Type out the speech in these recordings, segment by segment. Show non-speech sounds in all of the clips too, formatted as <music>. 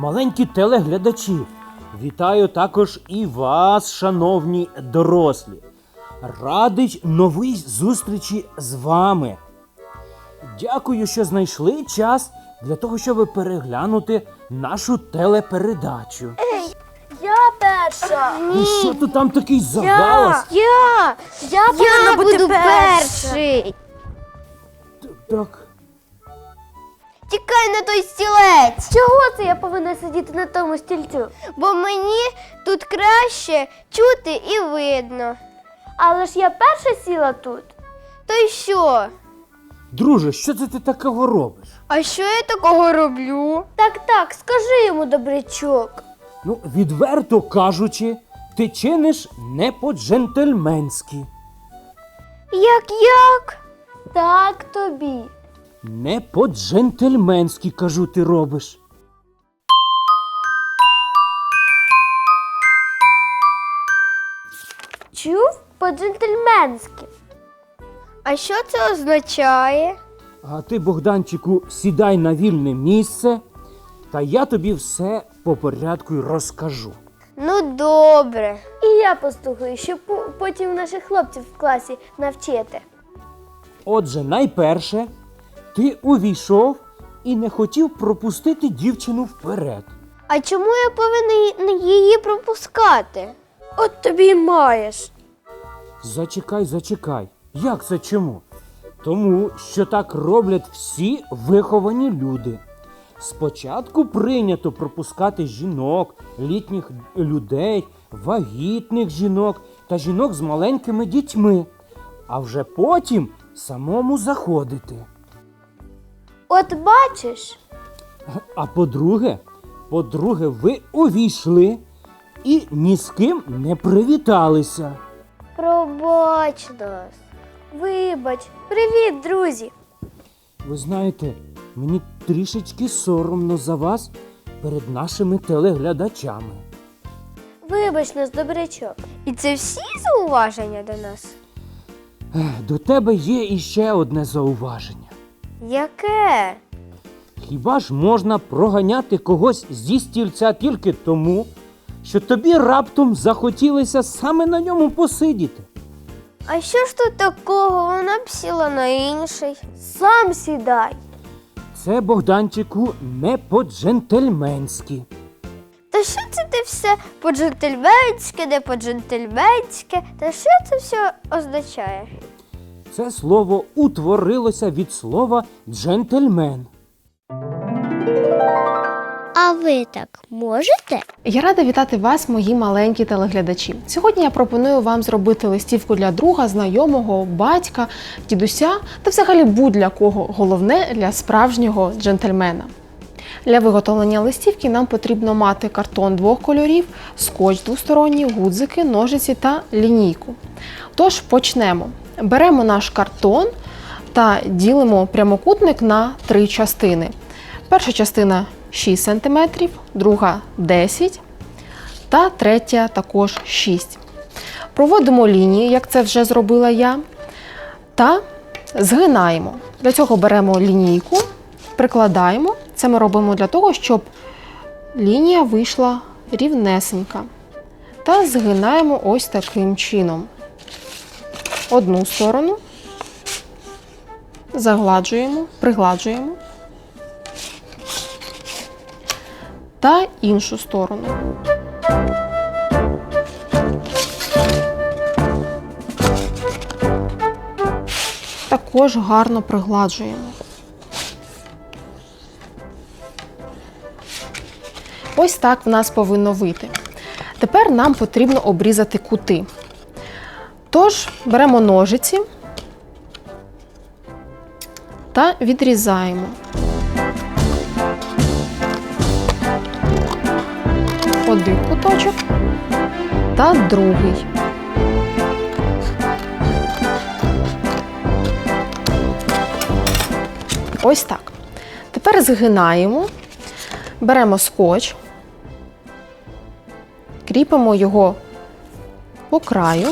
маленькі телеглядачі. Вітаю також і вас, шановні дорослі. Радий новій зустрічі з вами. Дякую, що знайшли час для того, щоб переглянути нашу телепередачу. Я перша. І що ти там такий загалас? Я. Я повинна бути буду перший. Так, Тікай на той стілець. Чого це я повинна сидіти на тому стільцю? Бо мені тут краще чути і видно. Але ж я перша сіла тут. То й що? друже, що це ти такого робиш? А що я такого роблю? Так, так, скажи йому добрячок. Ну, відверто кажучи, ти чиниш не по-джентльменськи. Як як? Так тобі. Не по-джентльменськи, кажу, ти робиш. Чув по-джентльменськи. А що це означає? А ти, Богданчику, сідай на вільне місце, та я тобі все по порядку й розкажу. Ну, добре. І я послухаю, щоб потім наших хлопців в класі навчити. Отже, найперше, ти увійшов і не хотів пропустити дівчину вперед. А чому я повинен її пропускати? От тобі й маєш. Зачекай, зачекай. Як це чому? Тому що так роблять всі виховані люди. Спочатку прийнято пропускати жінок, літніх людей, вагітних жінок та жінок з маленькими дітьми, а вже потім самому заходити. От бачиш, А по-друге, по-друге, ви увійшли і ні з ким не привіталися. пробач нас. Вибач, привіт, друзі. Ви знаєте, мені трішечки соромно за вас перед нашими телеглядачами. Вибач нас, добрячок. І це всі зауваження до нас? Ех, До тебе є іще одне зауваження. Яке? Хіба ж можна проганяти когось зі стільця тільки тому, що тобі раптом захотілося саме на ньому посидіти? А що ж тут такого? Вона б сіла на інший. Сам сідай. Це, Богданчику, не по-джентльменськи. Та що це ти все по-джентльменськи, не по-джентльменськи? Та що це все означає? Це слово утворилося від слова джентльмен. А ви так можете? Я рада вітати вас, мої маленькі телеглядачі. Сьогодні я пропоную вам зробити листівку для друга, знайомого, батька, дідуся та взагалі будь-для кого. Головне для справжнього джентльмена. Для виготовлення листівки нам потрібно мати картон двох кольорів, скотч двосторонній, гудзики, ножиці та лінійку. Тож почнемо. Беремо наш картон та ділимо прямокутник на три частини. Перша частина 6 см, друга 10 та третя також 6. Проводимо лінії, як це вже зробила я, та згинаємо. Для цього беремо лінійку, прикладаємо. Це ми робимо для того, щоб лінія вийшла рівнесенька. Та згинаємо ось таким чином. Одну сторону, загладжуємо, пригладжуємо. Та іншу сторону. Також гарно пригладжуємо. Ось так в нас повинно вийти. Тепер нам потрібно обрізати кути. Тож беремо ножиці та відрізаємо. один куточок та другий. Ось так. Тепер згинаємо, беремо скотч, кріпимо його по краю.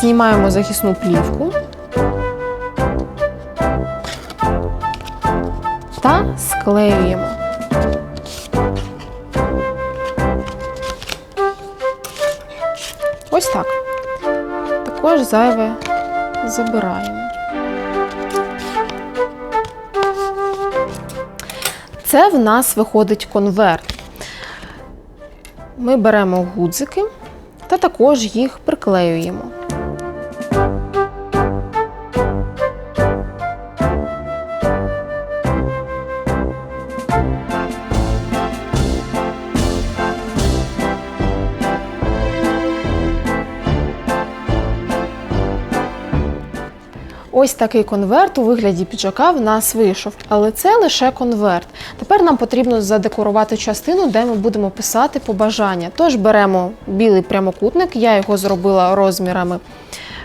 Знімаємо захисну плівку та склеюємо. Ось так. Також зайве забираємо. Це в нас виходить конверт. Ми беремо гудзики та також їх приклеюємо. Ось такий конверт у вигляді піджака в нас вийшов, але це лише конверт. Тепер нам потрібно задекорувати частину, де ми будемо писати побажання. Тож беремо білий прямокутник, я його зробила розмірами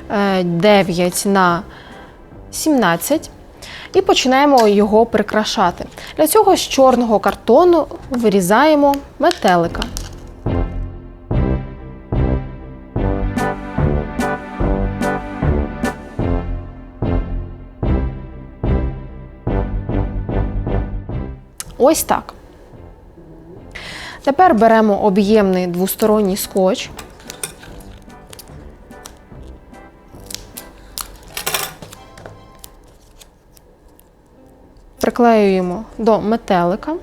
е, 9 на 17 і починаємо його прикрашати. Для цього з чорного картону вирізаємо метелика. Ось так. Тепер беремо об'ємний двосторонній скотч. Приклеюємо до метелика.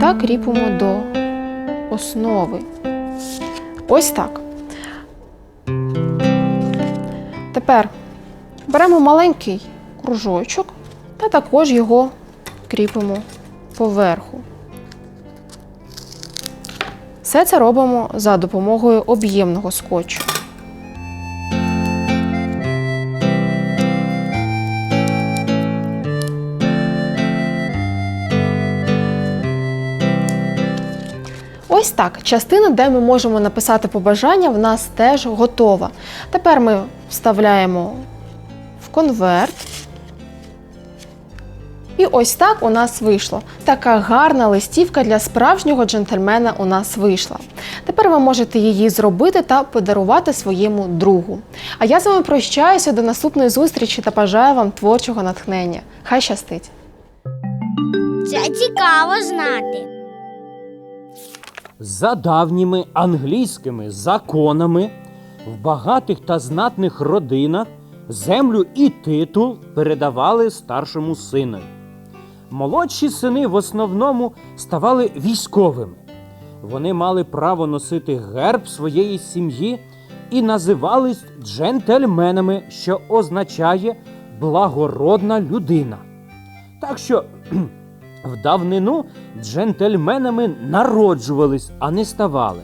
Та кріпимо до основи. Ось так. Тепер Беремо маленький кружочок та також його кріпимо поверху. Все це робимо за допомогою об'ємного скотчу. Ось так. Частина, де ми можемо написати побажання, в нас теж готова. Тепер ми вставляємо конверт. І ось так у нас вийшло. Така гарна листівка для справжнього джентльмена у нас вийшла. Тепер ви можете її зробити та подарувати своєму другу. А я з вами прощаюся до наступної зустрічі та бажаю вам творчого натхнення. Хай щастить! Це цікаво знати. За давніми англійськими законами в багатих та знатних родинах землю і титул передавали старшому синові. Молодші сини в основному ставали військовими. Вони мали право носити герб своєї сім'ї і називались джентльменами, що означає благородна людина. Так що <clears throat> в давнину джентльменами народжувались, а не ставали.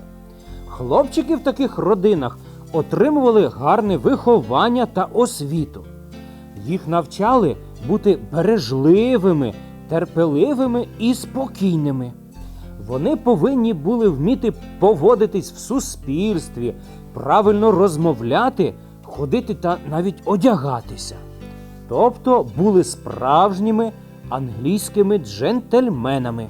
Хлопчики в таких родинах отримували гарне виховання та освіту. Їх навчали бути бережливими, терпеливими і спокійними. Вони повинні були вміти поводитись в суспільстві, правильно розмовляти, ходити та навіть одягатися. Тобто були справжніми англійськими джентльменами.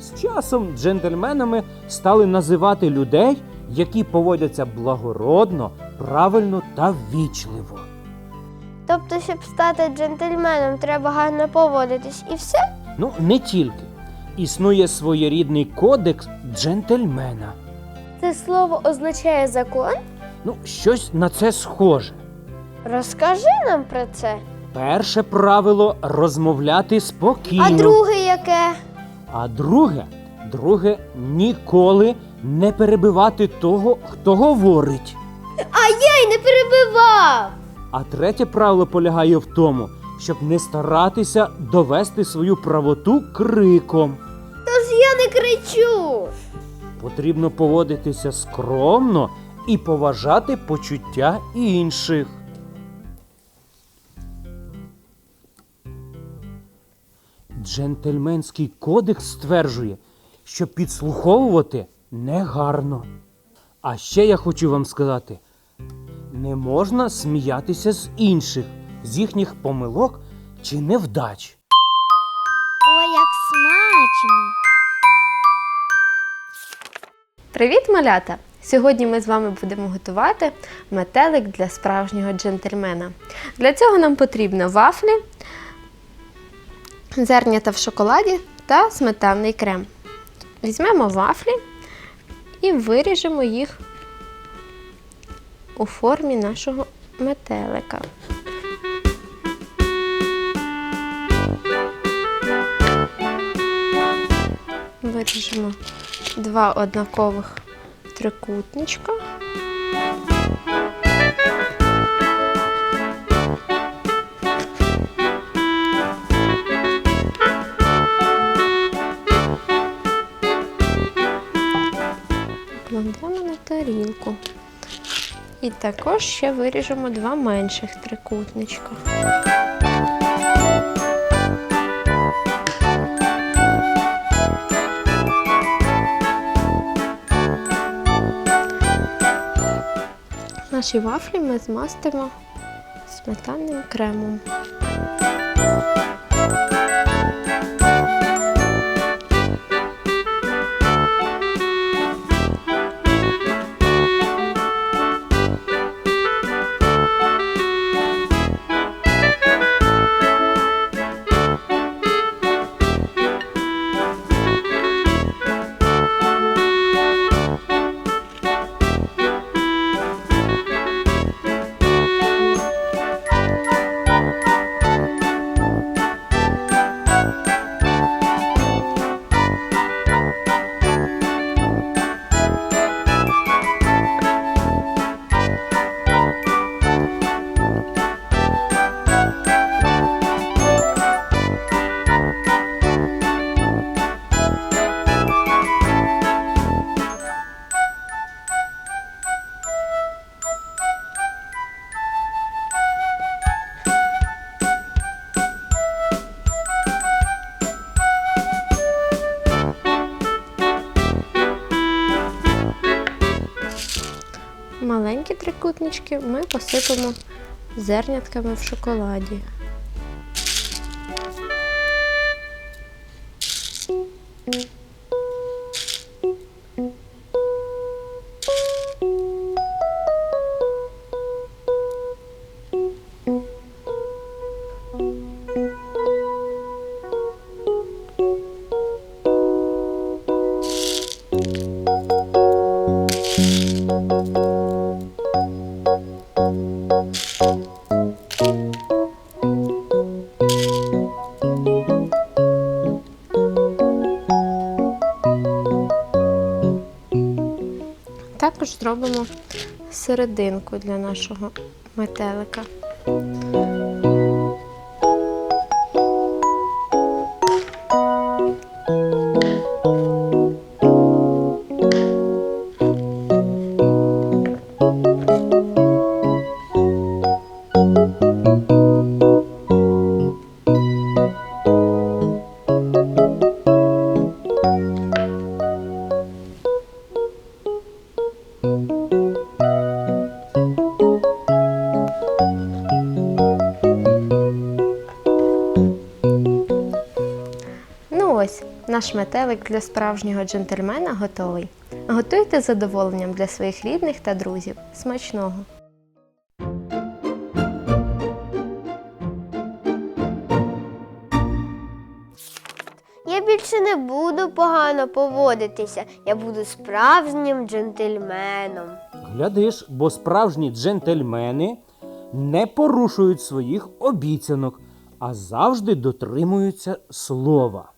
З часом джентльменами стали називати людей, які поводяться благородно, правильно та ввічливо. Тобто, щоб стати джентльменом, треба гарно поводитись і все? Ну, не тільки. Існує своєрідний кодекс джентльмена. Це слово означає закон? Ну, щось на це схоже. Розкажи нам про це. Перше правило розмовляти спокійно. А друге яке? А друге, друге ніколи не перебивати того, хто говорить. А я й не перебивав. А третє правило полягає в тому, щоб не старатися довести свою правоту криком. Тож я не кричу. Потрібно поводитися скромно і поважати почуття інших. Джентльменський кодекс стверджує, що підслуховувати негарно. А ще я хочу вам сказати: не можна сміятися з інших, з їхніх помилок чи невдач. Ой, як смачно. Привіт, малята! Сьогодні ми з вами будемо готувати метелик для справжнього джентльмена. Для цього нам потрібно вафлі, зернята в шоколаді та сметанний крем. Візьмемо вафлі і виріжемо їх у формі нашого метелика. Виріжемо два однакових трикутничка. Також ще виріжемо два менших трикутничка. Наші вафлі ми змастимо сметанним кремом. Маленькі трикутнички ми посипемо зернятками в шоколаді. Зробимо серединку для нашого метелика. Наш метелик для справжнього джентльмена готовий. Готуйте з задоволенням для своїх рідних та друзів. Смачного! Я більше не буду погано поводитися. Я буду справжнім джентльменом. Глядиш, бо справжні джентльмени не порушують своїх обіцянок, а завжди дотримуються слова.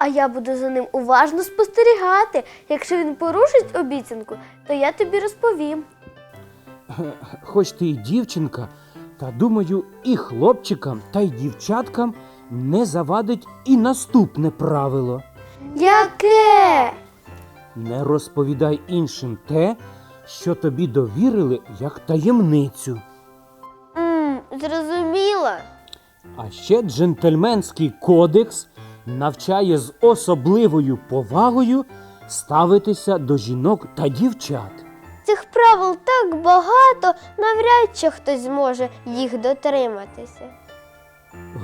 А я буду за ним уважно спостерігати. Якщо він порушить обіцянку, то я тобі розповім. <laughs> Хоч ти і дівчинка, Та думаю, і хлопчикам, та й дівчаткам не завадить і наступне правило. Яке? Не розповідай іншим те, що тобі довірили як таємницю. м зрозуміла. А ще джентльменський кодекс навчає з особливою повагою ставитися до жінок та дівчат. Цих правил так багато, навряд чи хтось зможе їх дотриматися.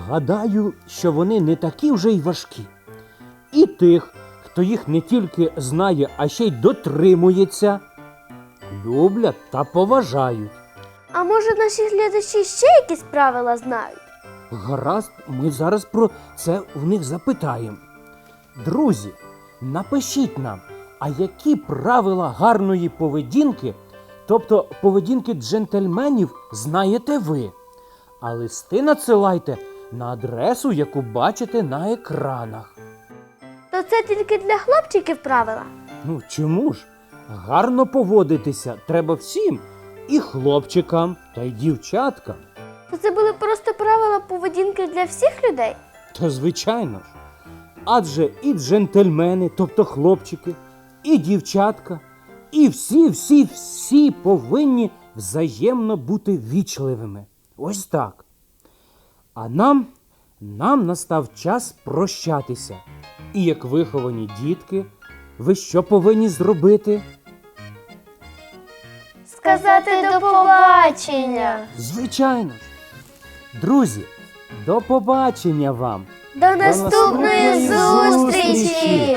Гадаю, що вони не такі вже й важкі. І тих, хто їх не тільки знає, а ще й дотримується, люблять та поважають. А може наші глядачі ще якісь правила знають? Гаразд, ми зараз про це в них запитаємо. Друзі, напишіть нам, а які правила гарної поведінки, тобто поведінки джентльменів, знаєте ви? А листи надсилайте на адресу, яку бачите на екранах. То це тільки для хлопчиків правила. Ну чому ж? Гарно поводитися треба всім, і хлопчикам, та й дівчаткам. То це були просто правила поведінки для всіх людей. Та звичайно ж. Адже і джентльмени, тобто хлопчики, і дівчатка, і всі, всі, всі повинні взаємно бути вічливими. Ось так. А нам, нам настав час прощатися. І як виховані дітки, ви що повинні зробити? Сказати до побачення. Звичайно ж. Друзі, до побачення вам! До наступної зустрічі!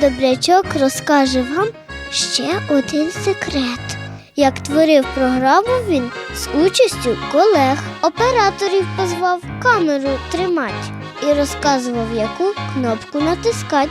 Добрячок розкаже вам ще один секрет. Як творив програму він з участю колег, операторів позвав камеру тримати і розказував, яку кнопку натискати.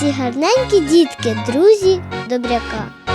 ці гарненькі дітки, друзі добряка.